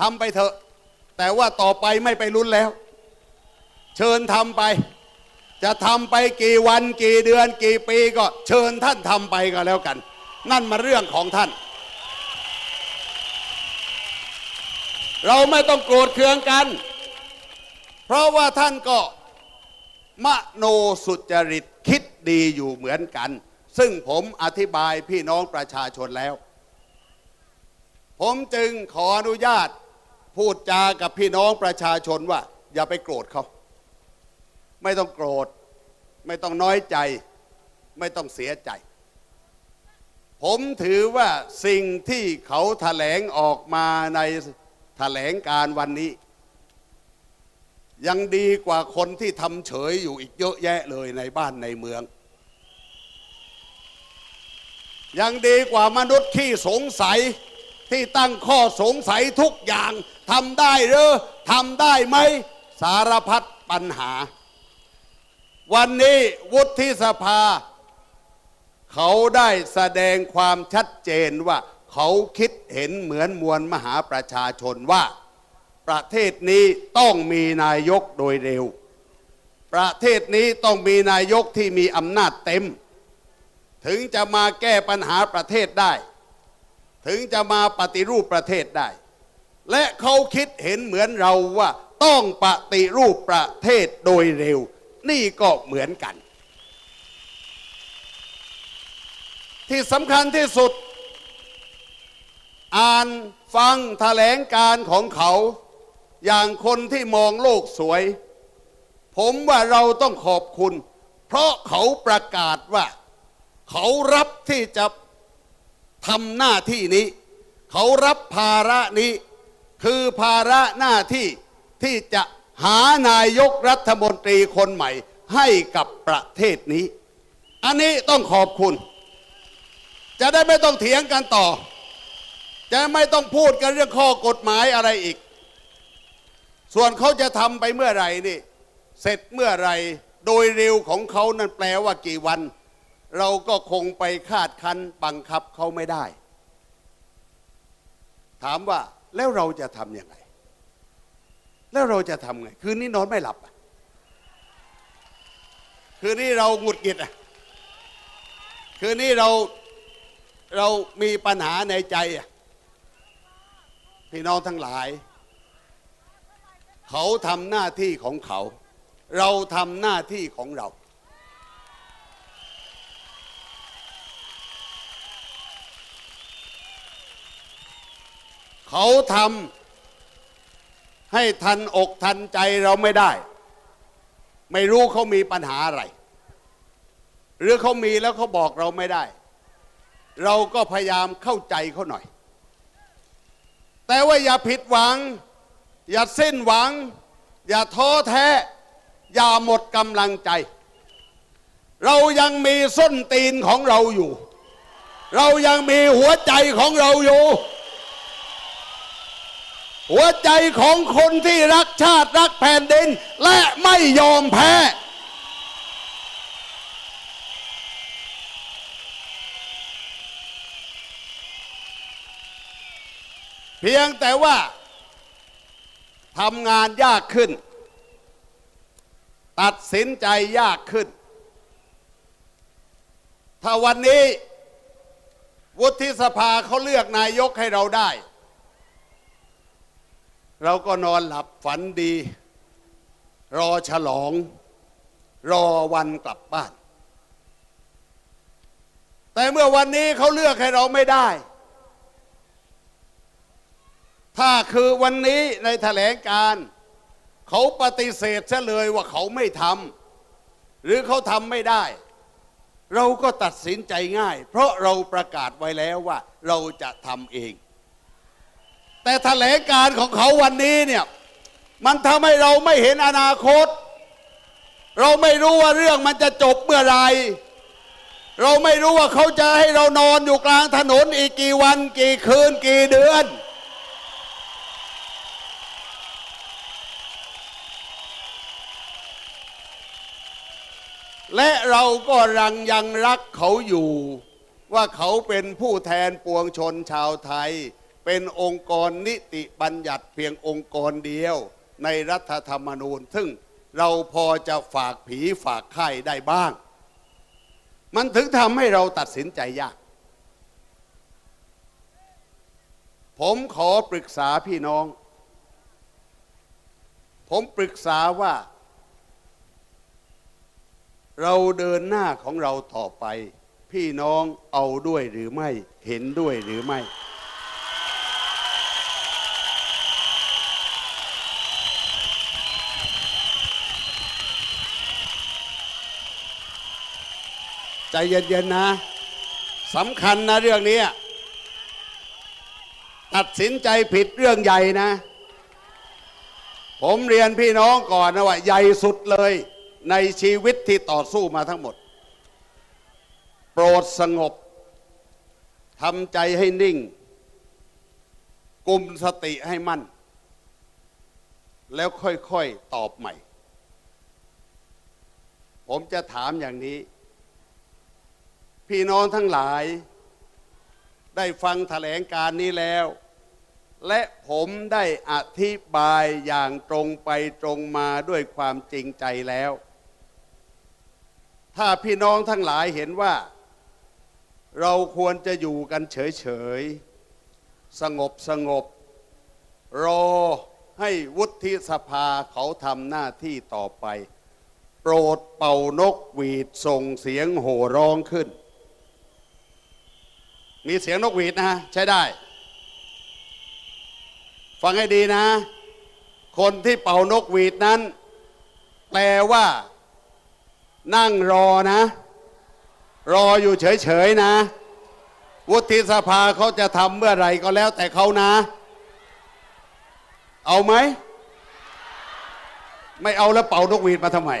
ทำไปเถอะ แต่ว่าต่อไปไม่ไปลุ้นแล้ว เชิญทำไป จะทำไปกี่วันกี่เดือนกี่ปีก็เชิญท่านทำไปก็แล้วกัน นั่นมาเรื่องของท่าน เราไม่ต้องโกรธเคืองกัน เพราะว่าท่านก็มโนสุจริตคิดดีอยู่เหมือนกัน ซึ่งผมอธิบายพี่น้องประชาชนแล้ว ผมจึงขออนุญาต พูดจากับพี่น้องประชาชนว่า อย่าไปโกรธเขา ไม่ต้องโกรธ ไม่ต้องน้อยใจ ไม่ต้องเสียใจ ผมถือว่าสิ่งที่เขาแถลงออกมาในแถลงการวันนี้ ยังดีกว่าคนที่ทำเฉยอยู่อีกเยอะแยะเลยในบ้านในเมือง ยังดีกว่ามนุษย์ที่สงสัย ที่ตั้งข้อสงสัยทุกอย่างทำได้หรือทำได้ไหมสารพัดปัญหา วันนี้วุฒิสภา เขาได้แสดงความชัดเจนว่า เขาคิดเห็นเหมือนมวลมหาประชาชนว่า ประเทศนี้ต้องมีนายกโดยเร็ว ประเทศนี้ต้องมีนายกที่มีอำนาจเต็ม ถึงจะมาแก้ปัญหาประเทศได้ ถึงจะมาปฏิรูปประเทศได้ และเขาคิดเห็นเหมือนเราว่า ต้องปฏิรูปประเทศโดยเร็ว นี่ก็เหมือนกัน ที่สำคัญที่สุด อ่านฟังแถลงการของเขา อย่างคนที่มองโลกสวย ผมว่าเราต้องขอบคุณ เพราะเขาประกาศว่า เขารับที่จะ ทำหน้าที่นี้ เขารับภาระนี้ คือภาระหน้าที่ที่จะหานายกรัฐมนตรีคนใหม่ให้กับประเทศนี้ อันนี้ต้องขอบคุณ จะได้ไม่ต้องเถียงกันต่อ จะไม่ต้องพูดกันเรื่องข้อกฎหมายอะไรอีก ส่วนเขาจะทำไปเมื่อไหร่นี่ เสร็จเมื่อไหร่โดยเร็วของเขานั่นแปลว่ากี่วัน เราก็คงไปคาดคันบังคับเขาไม่ได้ ถามว่าแล้วเราจะทำยังไง แล้วเราจะทำไง คืนนี้นอนไม่หลับ คืนนี้เราหงุดหงิดคืนนี้เราเรามีปัญหาในใจ พี่น้องทั้งหลาย เขาทำหน้าที่ของเขา เราทำหน้าที่ของเรา เขาทำให้ทันอกทันใจเราไม่ได้ ไม่รู้เขามีปัญหาอะไร หรือเขามีแล้วเขาบอกเราไม่ได้ เราก็พยายามเข้าใจเขาหน่อย แต่ว่าอย่าผิดหวัง อย่าสิ้นหวัง อย่าท้อแท้ อย่าหมดกำลังใจ เรายังมีส้นตีนของเราอยู่ เรายังมีหัวใจของเราอยู่ หัวใจของคนที่รักชาติรักแผ่นดิน และไม่ยอมแพ้ เพียงแต่ว่าทำงานยากขึ้น ตัดสินใจยากขึ้น ถ้าวันนี้ วุฒิสภาเขาเลือกนายกให้เราได้ เราก็นอนหลับฝันดี รอฉลอง รอวันกลับบ้าน แต่เมื่อวันนี้เขาเลือกให้เราไม่ได้ ถ้าคือวันนี้ในแถลงการเขาปฏิเสธซะเลยว่าเขาไม่ทำหรือเขาทำไม่ได้ เราก็ตัดสินใจง่าย เพราะเราประกาศไว้แล้วว่าเราจะทำเอง แต่แถลงการของเขาวันนี้เนี่ยมันทำให้เราไม่เห็นอนาคต เราไม่รู้ว่าเรื่องมันจะจบเมื่อไร เราไม่รู้ว่าเขาจะให้เรานอนอยู่กลางถนนอีกกี่วันกี่คืนกี่เดือน และเราก็รังยังรักเขาอยู่ ว่าเขาเป็นผู้แทนปวงชนชาวไทย เป็นองค์กรนิติบัญญัติเพียงองค์กรเดียว ในรัฐธรรมนูญ ซึ่งเราพอจะฝากผีฝากไข่ได้บ้าง มันถึงทำให้เราตัดสินใจยาก ผมขอปรึกษาพี่น้อง ผมปรึกษาว่า เราเดินหน้าของเราต่อไป พี่น้องเอาด้วยหรือไม่เห็นด้วยหรือไม่ ใจเย็นๆนะสำคัญนะเรื่องนี้ ตัดสินใจผิดเรื่องใหญ่นะ ผมเรียนพี่น้องก่อนนะว่า ใหญ่สุดเลยในชีวิตที่ต่อสู้มาทั้งหมด โปรดสงบทำใจให้นิ่งกุมสติให้มั่น แล้วค่อยๆตอบใหม่ ผมจะถามอย่างนี้ พี่น้องทั้งหลาย ได้ฟังแถลงการนี้แล้ว และผมได้อธิบายอย่างตรงไปตรงมาด้วยความจริงใจแล้ว ถ้าพี่น้องทั้งหลายเห็นว่า เราควรจะอยู่กันเฉย ๆ สงบสงบ รอให้วุฒิสภาเขาทำหน้าที่ต่อไป โปรดเป่านกหวีดส่งเสียงโห่ร้องขึ้น มีเสียงนกหวีดนะฮะใช้ได้ ฟังให้ดีนะ คนที่เป่านกหวีดนั้น แปลว่า นั่งรอนะ รออยู่เฉยๆนะ วุฒิสภาเขาจะทำเมื่อไหร่ก็แล้วแต่เขานะ เอาไหม ไม่เอาแล้วเป่านกหวีดมาทำไม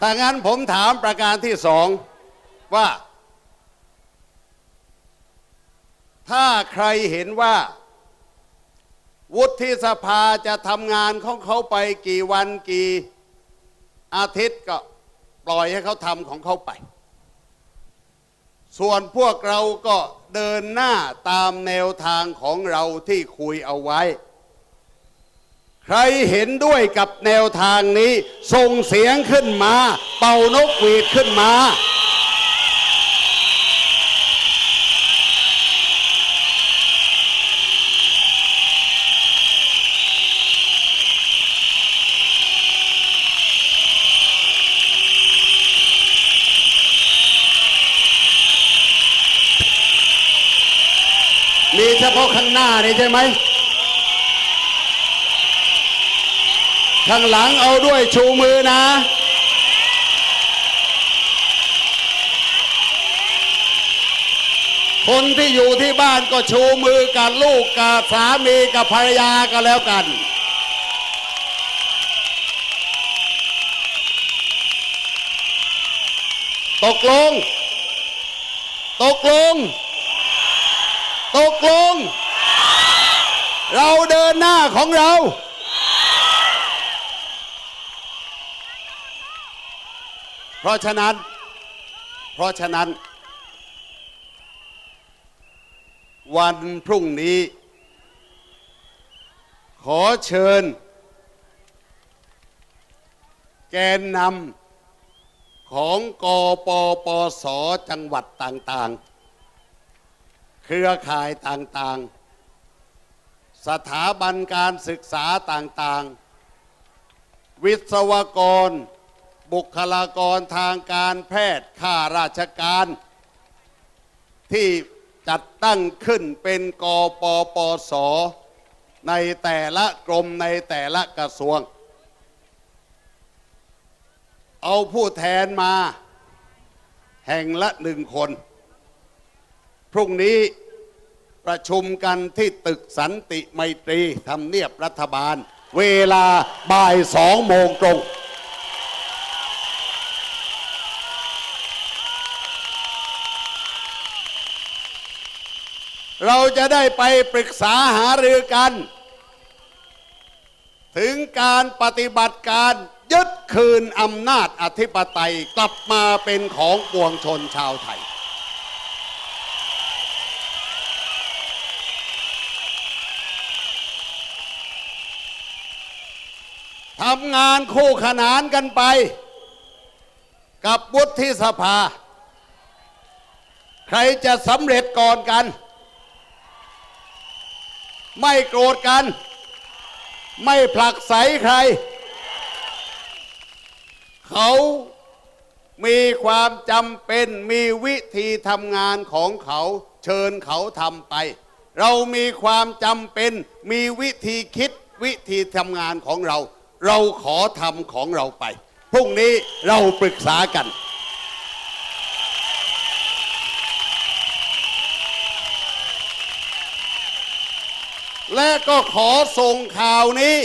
ถ้างั้นผมถามประการที่สองว่า ถ้าใครเห็นว่า วุฒิสภาจะทำงานของเขาไปกี่วันกี่อาทิตย์ก็ปล่อยให้เขาทำของเขาไป ส่วนพวกเราก็เดินหน้าตามแนวทางของเราที่คุยเอาไว้ ใครเห็นด้วยกับแนวทางนี้ ส่งเสียงขึ้นมา เป่านกหวีดขึ้นมา มีเฉพาะข้างหน้านี่ใช่ไหม ข้างหลังเอาด้วยชูมือนะ คนที่อยู่ที่บ้านก็ชูมือกับลูกกับสามีกับภรรยาก็แล้วกัน ตกลง ตกลง ตกลง เราเดินหน้าของเรา เพ ราะฉะนั้น เพราะฉะนั้น วันพรุ่งนี้ ขอเชิญ แกนนำของกปปสจังหวัดต่างๆ เครือข่ายต่างๆสถาบันการศึกษาต่างๆ วิศวกร บุคลากรทางการแพทย์ข้าราชการ ที่จัดตั้งขึ้นเป็นกปปส ในแต่ละกรมในแต่ละกระทรวง เอาผู้แทนมา แห่งละหนึ่งคน พรุ่งนี้ประชุมกันที่ตึกสันติไมตรีทำเนียบรัฐบาล เวลาบ่ายสองโมงตรง เราจะได้ไปปรึกษาหารือกัน ถึงการปฏิบัติการยึดคืนอำนาจอธิปไตยกลับมาเป็นของปวงชนชาวไทย ทำงานคู่ขนานกันไป กับวุฒิสภา ใครจะสำเร็จก่อนกัน ไม่โกรธกัน ไม่ผลักไสใคร เขามีความจำเป็นมีวิธีทำงานของเขาเชิญเขาทำไป เรามีความจำเป็นมีวิธีคิดวิธีทำงานของเรา เราขอทำของเราไป พรุ่งนี้เราปรึกษากัน และก็ขอส่งข่าวนี้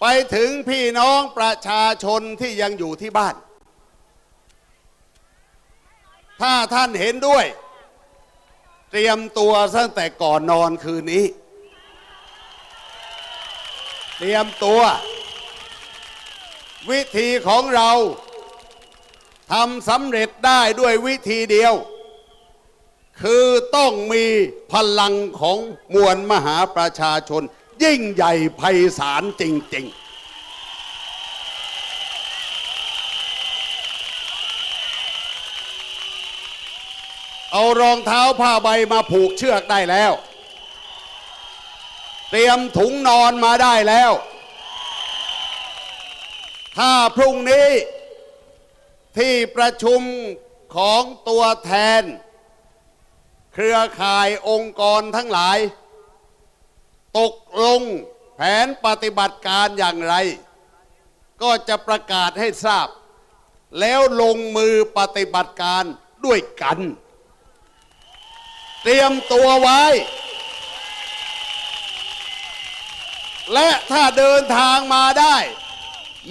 ไปถึงพี่น้องประชาชนที่ยังอยู่ที่บ้าน ถ้าท่านเห็นด้วย เตรียมตัวตั้งแต่ก่อนนอนคืนนี้ เตรียมตัว วิธีของเราทำสำเร็จได้ด้วยวิธีเดียว คือต้องมีพลังของมวลมหาประชาชน ยิ่งใหญ่ไพศาลจริง ๆเอารองเท้าผ้าใบมาผูกเชือกได้แล้ว เตรียมถุงนอนมาได้แล้ว ถ้าพรุ่งนี้ที่ประชุมของตัวแทน เครือข่ายองค์กรทั้งหลาย ตกลงแผนปฏิบัติการอย่างไร ก็จะประกาศให้ทราบ แล้วลงมือปฏิบัติการด้วยกัน เตรียมตัวไว้ และถ้าเดินทางมาได้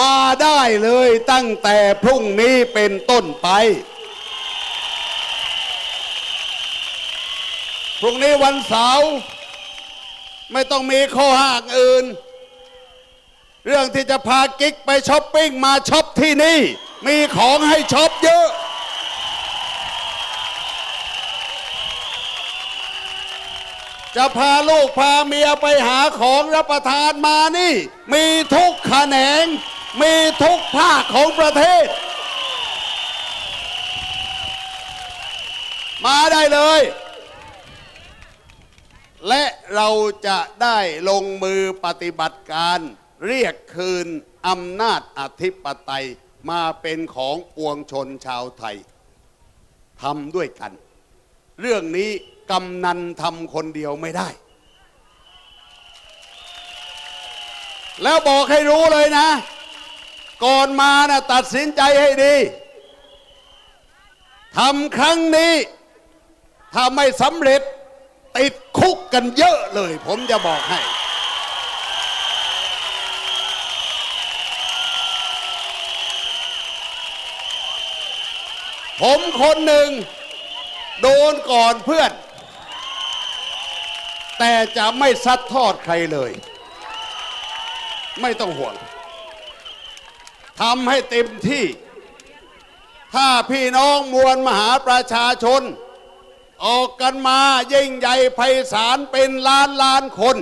มาได้เลยตั้งแต่พรุ่งนี้เป็นต้นไป พรุ่งนี้วันเสาร์ไม่ต้องมีข้อห้างอื่น เรื่องที่จะพากิ๊กไปช้อปปิ้งมาช้อปที่นี่ มีของให้ช้อปเยอะ จะพาลูกพาเมียไปหาของรับประทานมานี่ มีทุกแขนง มีทุกภาคของประเทศ มาได้เลย และเราจะได้ลงมือปฏิบัติการเรียกคืนอำนาจอธิปไตยมาเป็นของปวงชนชาวไทยทำด้วยกัน เรื่องนี้กำนันทำคนเดียวไม่ได้ แล้วบอกให้รู้เลยนะ ก่อนมานะตัดสินใจให้ดีทำครั้งนี้ถ้าไม่สำเร็จ ติดคุกกันเยอะเลย ผมจะบอกให้ ผมคนหนึ่ง โดนก่อนเพื่อน แต่จะไม่ซัดทอดใครเลย ไม่ต้องห่วงทำให้เต็มที่ ถ้าพี่น้องมวลมหาประชาชน ออกกันมายิ่งใหญ่ไพศาลเป็นล้านล้านคน